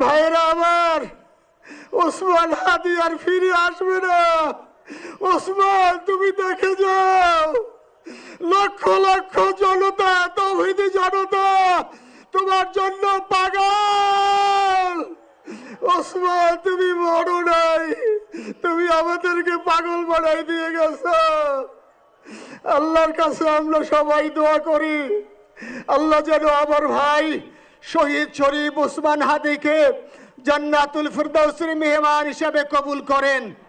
ভাইরা আমার, ওসমান হাদি আর ফিরে আসবে না। ওসমান, তুমি দেখে যাও। লক্ষ লক্ষ জনতা, তৌহিদি জনতা, তোমার জন্য পাগল। ওসমান, তুমি বড় নাই। তুমি আমাদেরকে পাগল বানাই দিয়ে গেছো। আল্লাহর কাছে আমরা সবাই দোয়া করি। আল্লাহ যেন আমার ভাই শহীদ শরীফ ওসমান হাদিকে জান্নাতুল ফিরদৌসের মেহমান হিসাবে কবুল করেন।